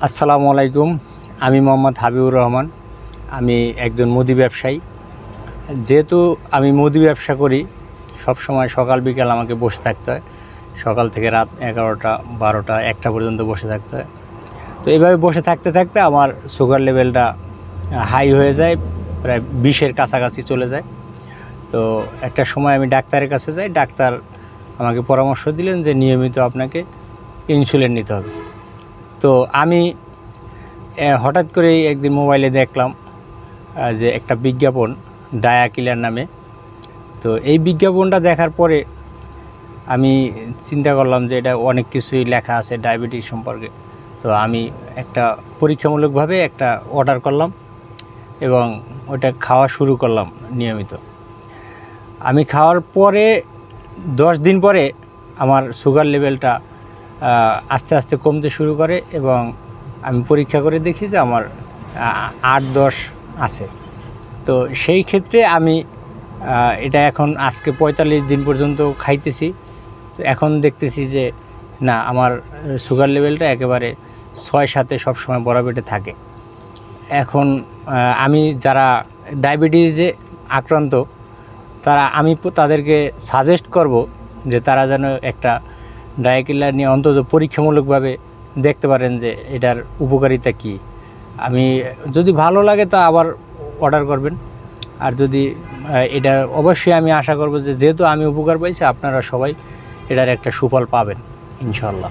আসসালামু আলাইকুম। আমি মোহাম্মদ হাবিবুর রহমান। আমি একজন মুদি ব্যবসায়ী। যেহেতু আমি মুদি ব্যবসা করি সব সময় সকাল, বিকাল আমাকে বসে থাকতে হয়। সকাল থেকে রাত এগারোটা, বারোটা, একটা পর্যন্ত বসে থাকতে হয়। তো এইভাবে বসে থাকতে থাকতে আমার সুগার লেভেলটা হাই হয়ে যায়, প্রায় বিশের কাছাকাছি চলে যায়। তো একটা সময় আমি ডাক্তারের কাছে যাই। ডাক্তার আমাকে পরামর্শ দিলেন যে নিয়মিত আপনাকে ইনসুলিন নিতে হবে। তো আমি হঠাৎ করেই একদিন মোবাইলে দেখলাম যে একটা বিজ্ঞাপন, ডায়া কিলার নামে। তো এই বিজ্ঞাপনটা দেখার পরে আমি চিন্তা করলাম যে এটা অনেক কিছুই লেখা আছে ডায়াবেটিস সম্পর্কে। তো আমি একটা পরীক্ষামূলকভাবে একটা অর্ডার করলাম এবং ওটা খাওয়া শুরু করলাম নিয়মিত। আমি খাওয়ার পরে, দশ দিন পরে আমার সুগার লেভেলটা আস্তে আস্তে কমতে শুরু করে এবং আমি পরীক্ষা করে দেখি যে আমার আট দশ আছে। তো সেই ক্ষেত্রে আমি এটা এখন আজকে পঁয়তাল্লিশ দিন পর্যন্ত খাইতেছি। তো এখন দেখতেছি যে না, আমার সুগার লেভেলটা একেবারে ছয় সাথে সবসময় বরাবরে থাকে। এখন আমি যারা ডায়াবেটিসে আক্রান্ত, তারা আমি তাদেরকে সাজেস্ট করব যে তারা যেন একটা ডায়াকিলার নিয়ে অন্তত পরীক্ষামূলকভাবে দেখতে পারেন যে এটার উপকারিতা কি। আমি, যদি ভালো লাগে তা আবার অর্ডার করবেন। আর যদি এটা অবশ্যই আমি আশা করব যে যেহেতু আমি উপকার পাইছি, আপনারা সবাই এটার একটা সুফল পাবেন ইনশাল্লাহ